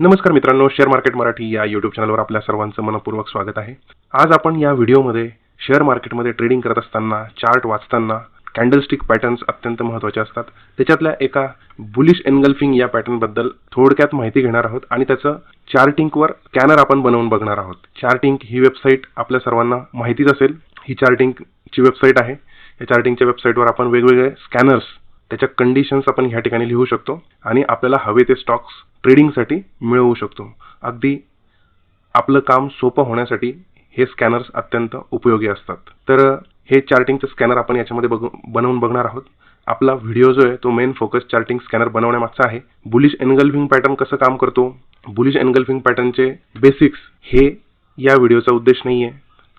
नमस्कार मित्रांनो share market Marathi या यूट्यूब चॅनलवर आपल्या सर्वांचं मनपूर्वक स्वागत आहे. आज आपण या व्हिडिओमध्ये शेअर मार्केटमध्ये ट्रेडिंग करत असताना चार्ट वाचताना कॅन्डलस्टिक पॅटर्न्स अत्यंत महत्त्वाचे असतात. त्याच्यातल्या एका बुलिश एनगल्फिंग या पॅटर्नबद्दल थोडक्यात माहिती घेणार आहोत आणि त्याचं चार्टिंगवर स्कॅनर आपण बनवून बघणार आहोत. चार्टिंग ही वेबसाईट आपल्या सर्वांना माहितीच असेल. ही चार्टिंगची वेबसाईट आहे. या चार्टिंगच्या वेबसाईटवर आपण वेगवेगळे स्कॅनर्स त्याच्या कंडिशन्स आपण ह्या ठिकाणी लिहू शकतो आणि आपल्याला हवे ते स्टॉक्स ट्रेडिंगसाठी मिळवू शकतो. अगदी आपलं काम सोपं होण्यासाठी हे स्कॅनर्स अत्यंत उपयोगी असतात. तर हे चार्टिंगचं स्कॅनर आपण याच्यामध्ये बघू बनवून बघणार आहोत. आपला व्हिडिओ जो आहे तो मेन फोकस चार्टिंग स्कॅनर बनवण्यामागचा आहे. बुलिश एनगल्फिंग पॅटर्न कसं काम करतो? बुलिश एनगल्फिंग पॅटर्नचे बेसिक्स हे या व्हिडिओचा उद्देश नाही आहे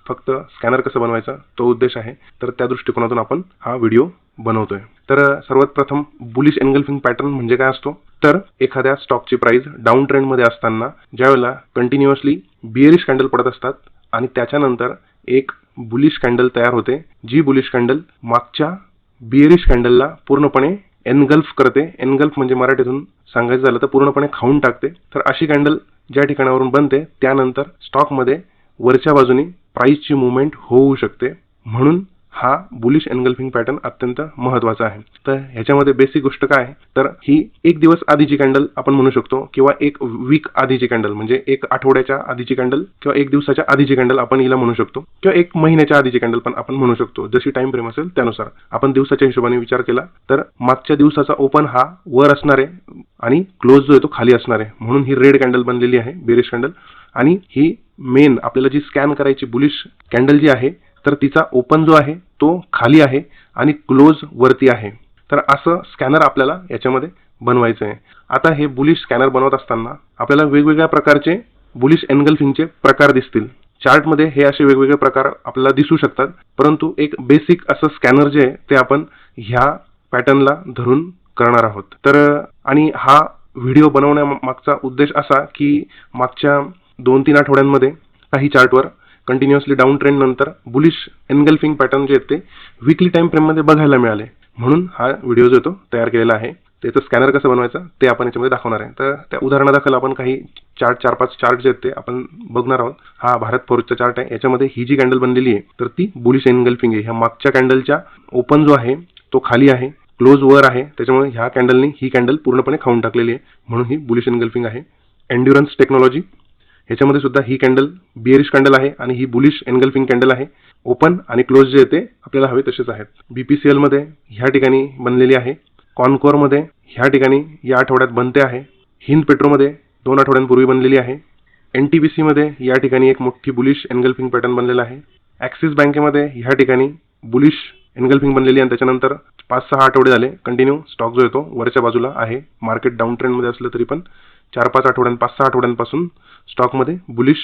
फक्त स्कॅनर कसं बनवायचा तो उद्देश आहे. तर त्या दृष्टिकोनातून आपण हा व्हिडिओ बनवतोय. तर सर्वात प्रथम बुलिश एनगल्फिंग पॅटर्न म्हणजे काय असतो? तर एखाद्या स्टॉकची प्राइस डाऊन ट्रेंडमध्ये असताना ज्यावेळेला कंटिन्युअसली बिअरिश कॅन्डल पडत असतात आणि त्याच्यानंतर एक बुलिश कॅन्डल तयार होते जी बुलिश कॅन्डल मागच्या बिअरिश कॅन्डलला पूर्णपणे एनगल्फ करते. एनगल्फ म्हणजे मराठीतून सांगायचं झालं तर पूर्णपणे खाऊन टाकते. तर अशी कॅन्डल ज्या ठिकाणावरून बनते त्यानंतर स्टॉकमध्ये वरच्या बाजूनी प्राईसची मुवमेंट होऊ शकते. म्हणून हा बुलिश एनगल्फिंग पॅटर्न अत्यंत महत्त्वाचा आहे. तर ह्याच्यामध्ये बेसिक गोष्ट काय आहे? तर ही एक दिवस आधीची कॅन्डल आपण म्हणू शकतो किंवा एक वीक आधीची कॅन्डल म्हणजे एक आठवड्याच्या आधीची कॅन्डल किंवा एक दिवसाच्या आधीची कॅन्डल आपण हिला म्हणू शकतो. किंवा एक महिन्याच्या आधीची कॅन्डल पण आपण म्हणू शकतो जशी टाइम फ्रेम असेल त्यानुसार. आपण दिवसाच्या हिशोबाने विचार केला तर मागच्या दिवसाचा ओपन हा वर असणार आहे आणि क्लोज जो आहे तो खाली असणार आहे. म्हणून ही रेड कॅन्डल बनलेली आहे बेरिश कॅन्डल आणि ही मेन आपल्याला जी स्कॅन करायची बुलिश कॅन्डल जी आहे तर तिचा ओपन जो आहे तो खाली आहे आणि क्लोज वरती आहे. तर असं स्कॅनर आपल्याला याच्यामध्ये बनवायचं आहे आता हे बुलिश स्कॅनर बनवत असताना आपल्याला वेगवेगळ्या प्रकारचे बुलिश एनगल्फिंगचे प्रकार दिसतील. चार्टमध्ये हे असे वेगवेगळे प्रकार आपल्याला दिसू शकतात परंतु एक बेसिक असं स्कॅनर जे आहे ते आपण ह्या पॅटर्नला धरून करणार आहोत. तर आणि हा व्हिडिओ बनवण्यामागचा उद्देश असा की मागच्या दोन तीन आठवड्यांमध्ये काही चार्टवर कंटिन्युअसली डाऊन ट्रेंड नंतर बुलिश एनगल्फिंग पॅटर्न जे आहेत ते विकली टाइम फ्रेममध्ये बघायला मिळाले. म्हणून हा व्हिडिओ जो येतो तो तयार केलेला आहे. त्याचं स्कॅनर कसं बनवायचं ते आपण याच्यामध्ये दाखवणार आहे. तर त्या उदाहरणादाखल आपण काही चार्ट चार पाच चार्ट जे आहेत ते आपण बघणार आहोत. हा भारत फोर्सचा चार्ट आहे. याच्यामध्ये ही जी कॅन्डल बनलेली आहे तर ती बुलिश एनगल्फिंग आहे. ह्या मागच्या कॅन्डलच्या ओपन जो आहे तो खाली आहे. क्लोज वर आहे. त्याच्यामुळे ह्या कॅन्डलनी ही कॅन्डल पूर्णपणे खाऊन टाकलेली आहे. म्हणून ही बुलिश एनगल्फिंग आहे. एन्ड्युरन्स टेक्नॉलॉजी ह्याच्यामध्ये सुद्धा ही कॅन्डल बिअरिश कॅन्डल आहे आणि ही बुलिश एनगल्फिंग कॅन्डल आहे. ओपन आणि क्लोज जे ते आपल्याला हवे तसेच आहेत. बीपीसीएलमध्ये ह्या ठिकाणी बनलेली आहे. कॉनकोरमध्ये ह्या ठिकाणी या आठवड्यात बनते आहे. हिंद पेट्रोमध्ये दोन आठवड्यांपूर्वी बनलेली आहे. एन टी बी सीमध्ये या ठिकाणी एक मोठी बुलिश एनगल्फिंग पॅटर्न बनलेला आहे. ॲक्सिस बँकेमध्ये ह्या ठिकाणी बुलिश एनगल्फिंग बनलेली आणि त्याच्यानंतर पाच सहा आठवडे झाले. कंटिन्यू स्टॉक जो येतो वरच्या बाजूला आहे. मार्केट डाऊन ट्रेंडमध्ये असलं तरी पण चार पाच आठवड्यां पाच सहा आठवड्यांपासून स्टॉकमध्ये बुलिश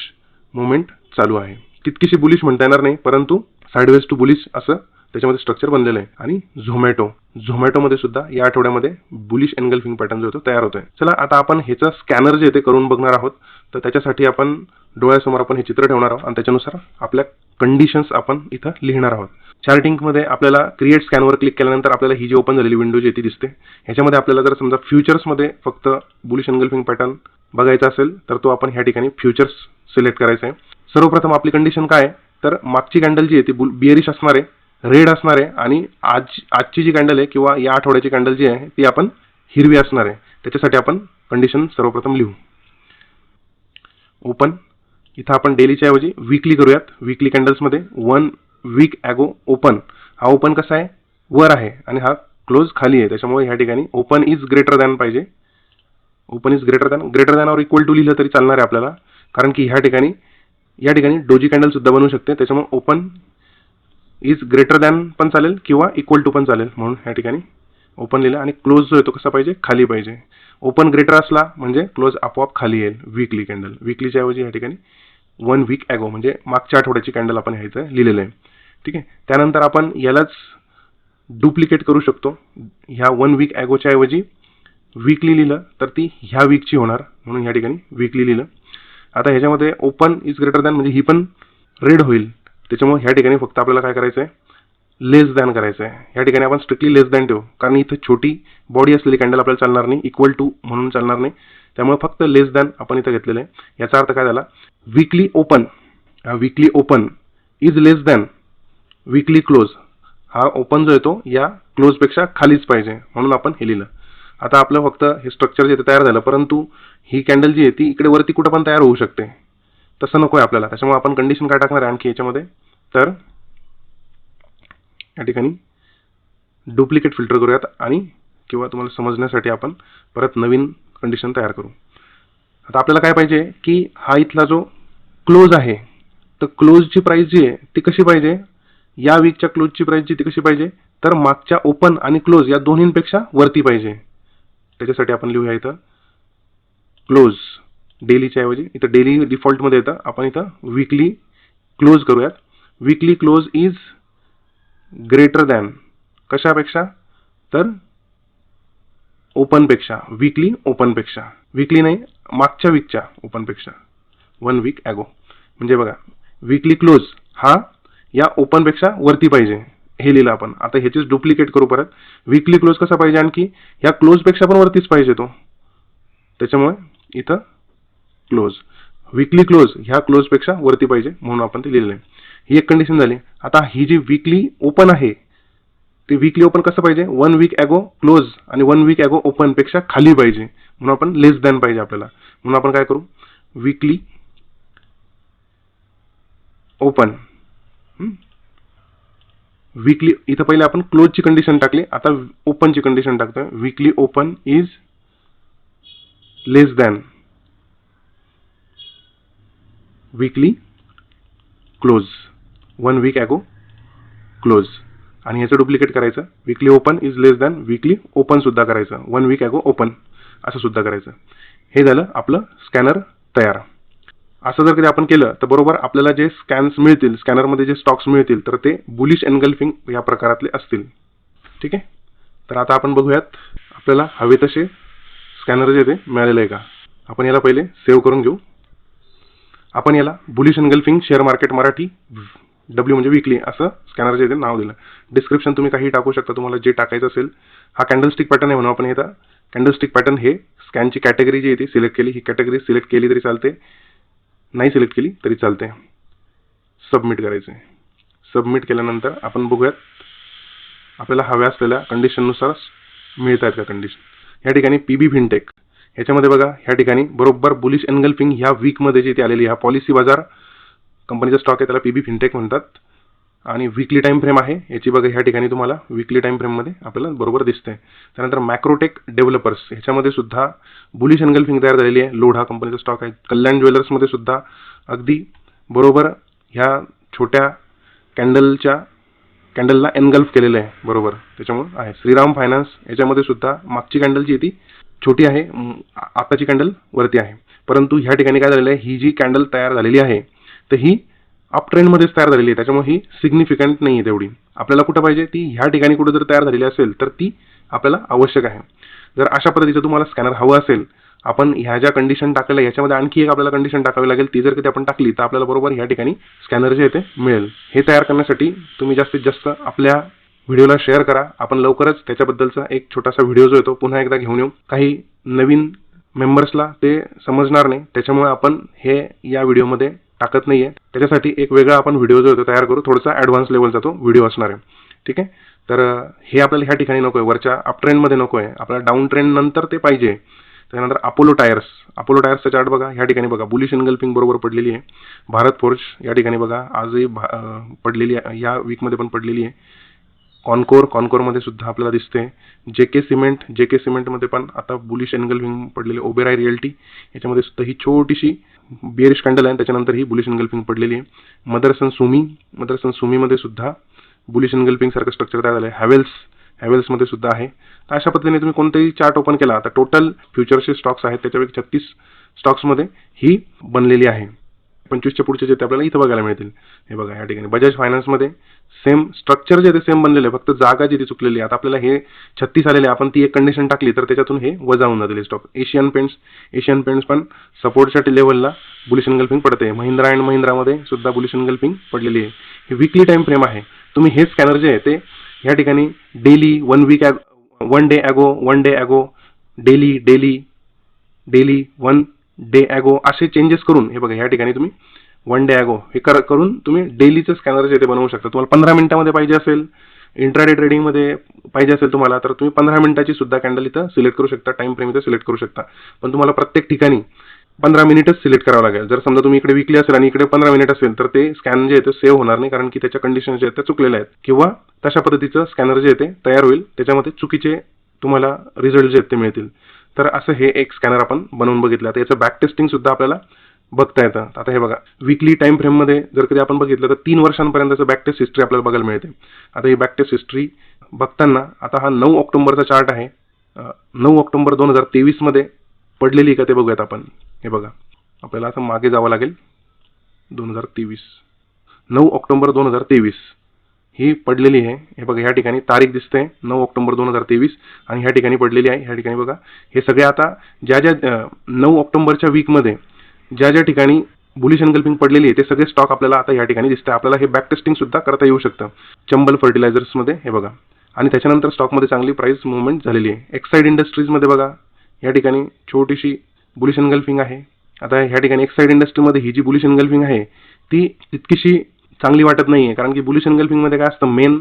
मुवमेंट चालू आहे. तितकीशी बुलिश म्हणता येणार नाही परंतु साईडवेज टू बुलिश असं त्याच्यामध्ये स्ट्रक्चर बनलेलं आहे. आणि झोमॅटो झोमॅटोमध्ये सुद्धा या आठवड्यामध्ये बुलिश एनगल्फिंग पॅटर्न जो होतो तयार होतोय. चला आता आपण ह्याचं स्कॅनर जे ते करून बघणार आहोत. तर त्याच्यासाठी आपण डोळ्यासमोर आपण हे चित्र ठेवणार आहोत आणि त्याच्यानुसार आपल्या कंडिशन्स आपण इथं लिहिणार आहोत. चार्टिंगमध्ये आपल्याला क्रिएट स्कॅनवर क्लिक केल्यानंतर आपल्याला ही जी ओपन झालेली विंडो जी ती दिसते. ह्याच्यामध्ये आपल्याला जर समजा फ्युचर्समध्ये फक्त बुलिश एनगल्फिंग पॅटर्न बघायचा असेल तर तो आपण ह्या ठिकाणी फ्युचर्स सिलेक्ट करायचा आहे. सर्वप्रथम आपली कंडिशन काय आहे? तर मागची कॅन्डल जी आहे ती बिअरिश असणार आहे रेड असणार आहे आणि आज आजची जी कॅन्डल आहे किंवा या आठवड्याची कॅन्डल जी आहे ती आपण हिरवी असणार आहे. त्याच्यासाठी आपण कंडिशन सर्वप्रथम लिहू. ओपन इथं आपण डेलीच्या ऐवजी वीकली करूयात. वीकली कॅन्डल्समध्ये वन वीक ॲगो ओपन हा ओपन कसा आहे? वर आहे आणि हा क्लोज खाली आहे. त्याच्यामुळे ह्या ठिकाणी ओपन इज ग्रेटर दॅन पाहिजे. Open is greater than greater than or equal to लिहिलं तरी चालणार आहे आपल्याला. कारण की ह्या ठिकाणी या ठिकाणी डोजी कॅन्डल सुद्धा बनवू शकते. त्याच्यामुळे ओपन इज ग्रेटर दॅन पण चालेल किंवा इक्वल टू पण चालेल म्हणून ह्या ठिकाणी ओपन लिहिलं. आणि क्लोज जो येतो कसा पाहिजे? खाली पाहिजे. ओपन ग्रेटर असला म्हणजे क्लोज आपोआप खाली येईल वीकली कॅन्डल वीकलीच्या ऐवजी या ठिकाणी वन वीक ॲगो म्हणजे मागच्या आठवड्याची कॅन्डल आपण ह्याचं लिहिलेलं आहे. ठीक आहे? त्यानंतर आपण यालाच डुप्लिकेट करू शकतो. ह्या वन वीक ॲगोच्या ऐवजी वीकली लिहिलं तर ती ह्या वीकची होणार. म्हणून ह्या ठिकाणी वीकली लिहिलं. आता ह्याच्यामध्ये ओपन इज ग्रेटर दॅन म्हणजे ही पण रेड होईल. त्याच्यामुळे ह्या ठिकाणी फक्त आपल्याला काय करायचं आहे लेस दॅन करायचं आहे ह्या ठिकाणी आपण स्ट्रिक्टली लेस दॅन ठेवू. कारण इथं छोटी बॉडी असलेली कॅन्डल आपल्याला चालणार नाही इक्वल टू म्हणून चालणार नाही. त्यामुळे फक्त लेस दॅन आपण इथं घेतलेलं आहे. याचा अर्थ काय झाला? Weekly open weekly open is less than weekly close हा ओपन जो येतो या क्लोजपेक्षा खालीच पाहिजे म्हणून आपण हे लिहिलं. आता आपलं फक्त हे स्ट्रक्चर जे ते तयार झालं परंतु ही कॅन्डल जी आहे ती इकडे वरती कुठं पण तयार होऊ शकते. तसं नको आहे आपल्याला. त्याच्यामुळे आपण कंडिशन काय टाकणार आहे आणखी याच्यामध्ये? तर या ठिकाणी डुप्लिकेट फिल्टर करूयात आणि किंवा तुम्हाला समजण्यासाठी आपण परत नवीन कंडिशन तयार करू. आता आपल्याला काय पाहिजे की हा इथला जो क्लोज आहे तर क्लोजची प्राईस जी आहे ती कशी पाहिजे? या वीकच्या क्लोजची प्राईस जी ती कशी पाहिजे तर मागच्या ओपन आणि क्लोज या दोन्हींपेक्षा वरती पाहिजे. त्याच्यासाठी आपण लिहूया इथं. क्लोज डेलीच्या ऐवजी. इथं डेली डिफॉल्टमध्ये येतं. आपण इथं वीकली क्लोज करूयात. Weekly close is greater than कशापेक्षा? तर ओपनपेक्षा वीकली ओपनपेक्षा वीकली नाही मागच्या वीकच्या ओपनपेक्षा वन वीक ॲगो म्हणजे बघा वीकली क्लोज हा या ओपनपेक्षा वरती पाहिजे. हे लिहिलं आपण. आता ह्याचीच डुप्लिकेट करू परत. विकली क्लोज कसा पाहिजे आणखी? ह्या क्लोजपेक्षा पण वरतीच पाहिजे तो. त्याच्यामुळे इथं क्लोज विकली क्लोज ह्या क्लोजपेक्षा वरती पाहिजे म्हणून आपण ते लिहिलेलं आहे ही एक कंडिशन झाली. आता ही जी वीकली ओपन आहे ते वीकली ओपन कसं पाहिजे? वन वीक ॲगो क्लोज आणि वन वीक ॲगो ओपनपेक्षा खाली पाहिजे. म्हणून आपण लेस दॅन पाहिजे आपल्याला. म्हणून आपण काय करू? वीकली ओपन वीकली इथं पहिले आपण क्लोजची कंडिशन टाकली. आता ओपनची कंडिशन टाकतोय. Weekly open is less than weekly close one week ago close आणि ह्याचं डुप्लिकेट करायचं. Weekly open is less than weekly open सुद्धा करायचं. वन वीक ॲगो ओपन असं सुद्धा करायचं. हे झालं आपलं स्कॅनर तयार. असं जर कधी आपण केलं तर बरोबर आपल्याला जे स्कॅन्स मिळतील स्कॅनरमध्ये जे स्टॉक्स मिळतील तर ते बुलिश एनगल्फिंग या प्रकारातले असतील. ठीक आहे? तर आता आपण बघूयात आपल्याला हवे तसे स्कॅनर जे ते मिळालेलं आहे का? आपण याला पहिले सेव्ह करून घेऊ. आपण याला bullish engulfing share market Marathi W म्हणजे विकली असं स्कॅनर जे ते नाव दिलं. डिस्क्रिप्शन तुम्ही काही टाकू शकता तुम्हाला जे टाकायचं असेल. हा कॅन्डलस्टिक पॅटर्न आहे म्हणून आपण हे कॅन्डलस्टिक पॅटर्न हे स्कॅनची कॅटेगरी जी आहे ती सिलेक्ट केली. ही कॅटेगरी सिलेक्ट केली तरी चालते. नाही सिलेक्ट केली तरी चालते सबमिट करायचे सबमिट केल्यानंतर आपण बघूयात आपल्याला हव्या असलेल्या कंडिशननुसार मिळत आहेत का कंडिशन या ठिकाणी पी बी फिनटेक ह्याच्यामध्ये बघा ह्या ठिकाणी बरोबर बुलिश एनगल्फिंग ह्या वीकमध्ये जी ते आलेली ह्या पॉलिसी बाजार कंपनीचा स्टॉक आहे त्याला पी बी फिनटेक म्हणतात. आणि विकली टाइम फ्रेम आहे. याची बघा ह्या ठिकाणी तुम्हाला विकली टाइम फ्रेममध्ये आपल्याला बरोबर दिसते त्यानंतर मॅक्रोटेक डेव्हलपर्स ह्याच्यामध्ये सुद्धा बुलिश एनगल्फिंग तयार झालेली आहे. लोढा कंपनीचा स्टॉक आहे. कल्याण ज्वेलर्समध्ये सुद्धा अगदी बरोबर ह्या छोट्या कॅन्डलच्या कॅन्डलला एनगल्फ केलेलं आहे. बरोबर. त्याच्यामुळे आहे. श्रीराम फायनान्स याच्यामध्ये सुद्धा मागची कॅन्डल जी आहे ती छोटी आहे. आताची कॅन्डल वरती आहे. परंतु ह्या ठिकाणी काय झालेलं आहे? ही जी कॅन्डल तयार झालेली आहे तर ही अप ट्रेंडमध्येच तयार झालेली आहे. त्याच्यामुळे ही सिग्निफिकंट नाही आहे तेवढी. आपल्याला कुठं पाहिजे? ती ह्या ठिकाणी कुठं जर तयार झालेली असेल तर ती आपल्याला आवश्यक आहे. जर अशा पद्धतीचं तुम्हाला स्कॅनर हवं असेल आपण ह्या ज्या कंडिशन टाकलेल्या याच्यामध्ये आणखी एक आपल्याला कंडिशन टाकावी लागेल. ती जर कधी आपण टाकली तर आपल्याला बरोबर ह्या ठिकाणी स्कॅनर जे आहे ते मिळेल. हे तयार करण्यासाठी तुम्ही जास्तीत जास्त आपल्या व्हिडिओला शेअर करा. आपण लवकरच त्याच्याबद्दलचा एक छोटासा व्हिडिओ जो येतो पुन्हा एकदा घेऊन येऊ. काही नवीन मेंबर्सला ते समजणार नाही. त्याच्यामुळे आपण हे या व्हिडिओमध्ये टाकत आहे त्याच्यासाठी एक वेगळा आपण व्हिडिओ जो तयार करू. थोडासा ॲडव्हान्स लेवलचा तो व्हिडिओ असणार आहे. ठीक आहे? तर हे आपल्याला ह्या ठिकाणी नको आहे. वरच्या अप ट्रेंडमध्ये नको आहे. आपल्याला डाऊन ट्रेंड नंतर ते पाहिजे. त्यानंतर अपोलो टायर्स अपोलो टायर्सचा चार्ट बघा. ह्या ठिकाणी बघा. बुलिश एनगल्फिंग बरोबर पडलेली आहे. भारत फोर्ज या ठिकाणी बघा. आजही भा- पडलेली आहे. या वीकमध्ये पण पडलेली आहे. कॉनकोर कॉनकोरमध्ये सुद्धा आपल्याला दिसते जे के सिमेंट जे के सिमेंटमध्ये पण आता बुलिश एनगल्फिंग पडलेली ओबेराय रिअल्टी याच्यामध्ये सुद्धा ही छोटीशी बिअरिश कॅन्डल आहे त्याच्यानंतर ही बुलिश एनगल्पिंग पडलेली आहे. मदरसन सुमी मदरसन सुमीमध्ये सुद्धा बुलिश एनगल्पिंग सारखं स्ट्रक्चर तयार झालं आहे. हॅवेल्स हॅवेल्समध्ये सुद्धा आहे. तर अशा पद्धतीने तुम्ही कोणताही चार्ट ओपन केला तर टोटल फ्युचरचे स्टॉक्स आहेत त्याच्यापैकी छत्तीस स्टॉक्समध्ये ही बनलेली आहे. पंचवीसच्या पुढचे जे ते आपल्याला इथं बघायला मिळतील हे बघा या ठिकाणी. बजाज फायनान्समध्ये सेम स्ट्रक्चर जे ते सेम बनलेलं आहे. फक्त जागा जी ती चुकलेली आहे. आता आपल्याला हे छत्तीस आलेले आहे. आपण ती एक कंडिशन टाकली तर त्याच्यातून हे वजा होऊन जातील stock Asian paints Asian paints पण सपोर्टच्या लेवलला बुलिश एनगल्फिंग पडते. महिंद्रा अँड महिंद्रामध्ये सुद्धा बुलिश एनगल्फिंग पडलेली आहे. विकली टाइम फ्रेम आहे. तुम्ही हे स्कॅनर जे आहे ते या ठिकाणी daily one week one day ago one day ago daily daily daily one day ago असे चेंजेस करून हे बघा या ठिकाणी तुम्ही वन डे ॲगो हे कर करून तुम्ही डेलीचं स्कॅनर जे ते बनवू शकता. तुम्हाला पंधरा मिनिटामध्ये पाहिजे असेल इंट्राडे ट्रेडिंगमध्ये पाहिजे असेल तुम्हाला तर तुम्ही पंधरा मिनिटाची सुद्धा कॅन्डल इथं सिलेक्ट करू शकता टाइम फ्रेम इथं सिलेक्ट करू शकता. पण तुम्हाला प्रत्येक ठिकाणी पंधरा मिनिटच सिलेक्ट करावं लागेल. जर समजा तुम्ही इकडे विकली असेल आणि इकडे पंधरा मिनिट असेल तर ते स्कॅन जे आहे ते सेव्ह होणार नाही कारण की त्याच्या कंडिशन जे आहेत त्या चुकलेल्या आहेत. किंवा तशा पद्धतीचं स्कॅनर जे आहे ते तयार होईल. त्याच्यामध्ये चुकीचे तुम्हाला रिझल्ट जे आहेत ते मिळतील. तर असं हे एक स्कॅनर आपण बनवून बघितलं. आता याचं बॅक टेस्टिंग सुद्धा आपल्याला बघता येतं. आता हे बघा विकली टाइम फ्रेममध्ये जर कधी आपण बघितलं तर तीन वर्षांपर्यंतचं बॅक टेस्ट हिस्ट्री आपल्याला बघायला मिळते. आता ही बॅक टेस्ट हिस्ट्री बघताना आता हा नऊ ऑक्टोबरचा चार्ट आहे. नऊ ऑक्टोबर दोन हजार तेवीसमध्ये पडलेली का ते बघूयात आपण. हे बघा आपल्याला असं मागे जावं लागेल. दोन हजार तेवीस. नऊ ऑक्टोबर दोन हजार तेवीस. ही पडलेली आहे. हे बघा ह्या ठिकाणी तारीख दिसते. नऊ ऑक्टोबर दोन हजार तेवीस आणि ह्या ठिकाणी पडलेली आहे. ह्या ठिकाणी बघा हे सगळे आता ज्या ज्या नऊ ऑक्टोबरच्या वीकमध्ये ज्या ज्या ठिकाणी बुलिश एनगल्फिंग पडलेली आहे ते सगळे स्टॉक आपल्याला आता या ठिकाणी दिसतं आपल्याला हे बॅक टेस्टिंग सुद्धा करता येऊ शकतं. चंबल फर्टिलायझर्समध्ये हे बघा. आणि त्याच्यानंतर स्टॉकमध्ये चांगली प्राईस मुवमेंट झालेली आहे. एक्साईड इंडस्ट्रीजमध्ये बघा या ठिकाणी छोटीशी बुलिश अनगल्फिंग आहे. आता ह्या ठिकाणी एक्साईड इंडस्ट्रीमध्ये ही जी बुलिश अनगल्फिंग आहे ती तितकीशी चांगली वाटत नाही आहे कारण की बुलिश अनगल्फिंगमध्ये काय असतं मेन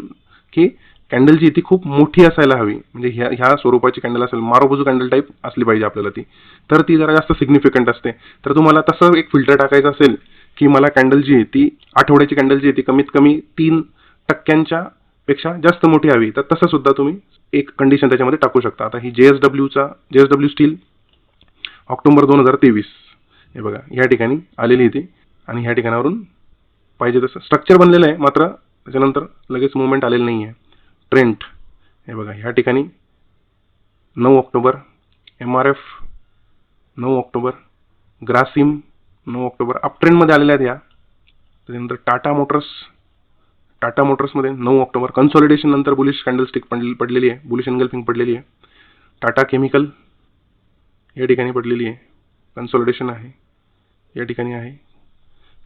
की कॅन्डल जी आहे ती खूप मोठी असायला हवी. म्हणजे ह्या ह्या स्वरूपाची कॅन्डल असेल मारोबुजू कॅन्डल टाईप असली पाहिजे आपल्याला ती. तर ती जरा जास्त सिग्निफिकंट असते. तर तुम्हाला तसं एक फिल्टर टाकायचं असेल की मला कॅन्डल जी आहे ती आठवड्याची कॅन्डल जी आहे ती कमीत कमी तीन टक्क्यांच्या पेक्षा जास्त मोठी हवी. तर तसं सुद्धा तुम्ही एक कंडिशन त्याच्यामध्ये टाकू शकता. आता ही जे एस डब्ल्यूचा जे एस डब्ल्यू स्टील ऑक्टोबर दोन हजार तेवीस. हे बघा या ठिकाणी आलेली आहे ती. आणि ह्या ठिकाणावरून पाहिजे तसं स्ट्रक्चर बनलेलं आहे मात्र त्याच्यानंतर लगेच मुवमेंट आलेलं नाही आहे ट्रेंट. हे बघा ह्या ठिकाणी नऊ ऑक्टोबर एम आर एफ नऊ ऑक्टोबर ग्रासिम नऊ ऑक्टोबर अपट्रेंडमध्ये आलेल्या आहेत या. त्याच्यानंतर टाटा मोटर्स टाटा मोटर्समध्ये नऊ ऑक्टोबर कन्सॉलिडेशन नंतर बुलिश कॅन्डलस्टिक पडले पडलेली आहे बुलिश एनगल्फिंग पडलेली आहे. टाटा केमिकल या ठिकाणी पडलेली आहे कन्सॉलिडेशन आहे या ठिकाणी आहे.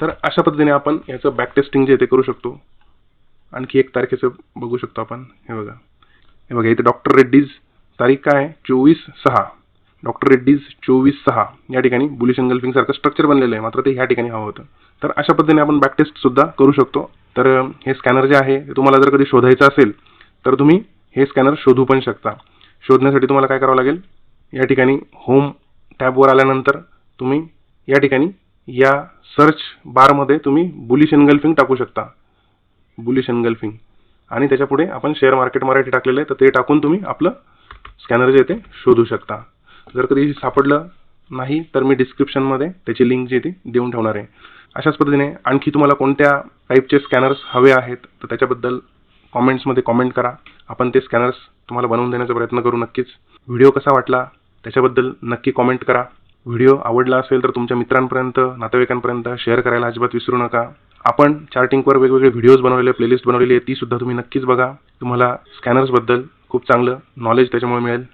तर अशा पद्धतीने आपण याचं बॅक टेस्टिंग जे आहे ते करू शकतो. आणखी एक तारखेचं बघू शकतो आपण. हे बघा. हे बघा इथे डॉक्टर रेड्डीज तारीख काय आहे? चोवीस सहा. डॉक्टर रेड्डीज चोवीस सहा. या ठिकाणी बुलिश एनगल्फिंग सारखं स्ट्रक्चर बनलेलं आहे. मात्र ते ह्या ठिकाणी हवं होतं. तर अशा पद्धतीने आपण बॅक सुद्धा करू शकतो. तर हे स्कॅनर जे आहे ते तुम्हाला जर कधी शोधायचं असेल तर तुम्ही हे स्कॅनर शोधू पण शकता. शोधण्यासाठी तुम्हाला काय करावं लागेल? या ठिकाणी होम टॅबवर आल्यानंतर तुम्ही या ठिकाणी या सर्च बारमध्ये तुम्ही बुलिश एनगल्फिंग टाकू शकता. बुलिश एनगल्फिंग आणि त्याच्यापुढे आपण शेअर मार्केट मराठी टाकलेलं आहे तर ते टाकून तुम्ही आपलं स्कॅनर जे ते शोधू शकता. जर कधी सापडलं नाही तर मी डिस्क्रिप्शनमध्ये त्याची लिंक जी ती देऊन ठेवणार आहे. अशाच पद्धतीने आणखी तुम्हाला कोणत्या टाईपचे स्कॅनर्स हवे आहेत तर त्याच्याबद्दल कॉमेंट्समध्ये कॉमेंट करा. आपण ते स्कॅनर्स तुम्हाला बनवून देण्याचा प्रयत्न करू नक्कीच. व्हिडिओ कसा वाटला त्याच्याबद्दल नक्की कॉमेंट करा. व्हिडिओ आवडला असेल तर तुमच्या मित्रांपर्यंत नातेवाईकांपर्यंत शेअर करायला अजिबात विसरू नका. आपण चार्टिंगवर वेगवेगळे व्हिडिओज बनवलेले प्लेलिस्ट बनवलेली आहे ती सुद्धा तुम्ही नक्कीच बघा. तुम्हाला स्कॅनर्सबद्दल खूप चांगलं नॉलेज त्याच्यामुळे मिळेल.